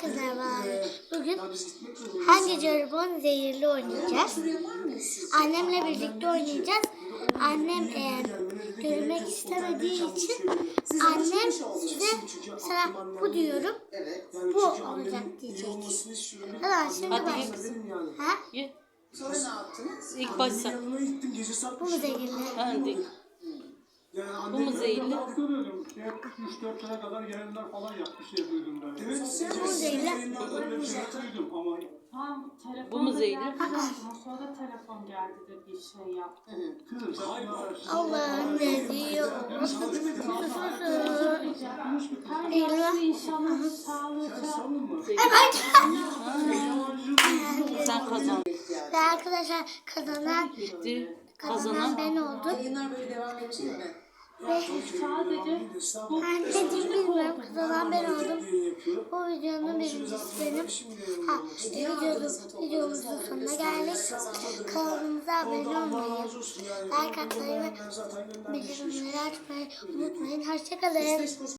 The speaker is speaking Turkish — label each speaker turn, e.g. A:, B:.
A: Herkese merhaba. Bugün hangi jarabon zehirli oynayacağız. Annemle birlikte oynayacağız. Annem e, görmek istemediği için annem size sana bu diyorum. Bu olacak diyecek. Tamam şimdi başlayalım. Ha?
B: Ye.
C: Sonra ne yaptınız?
B: İlk
D: gece saat
A: Bu mu zehirli?
B: Hadi.
D: Yani
B: Bu mu zehirli?
E: Görüyordum. Hep 3-4 sene kadar gelenler falan yapmış diye duydum ben.
A: Bu
B: Bu mu
F: başıma, Sonra telefon geldi de bir şey yaptı.
A: Allah'ım ne diyor?
F: Her inşallah sağlıklı.
E: Sanma.
B: Sen kazandın.
A: Ve arkadaşlar kazanan
B: kazanan
A: ben oldum.
C: Yayınlar böyle devam edecek mi?
F: Sadece
A: Ben dediğim bilmiyorum kazanan ben oldum. Bu videonun birincisi benim. Ha, videomuz, videomuzun sonuna geldik. Kanalımıza abone olmayı, like atmayı ve bildirimleri açmayı unutmayın. Hoşçakalın.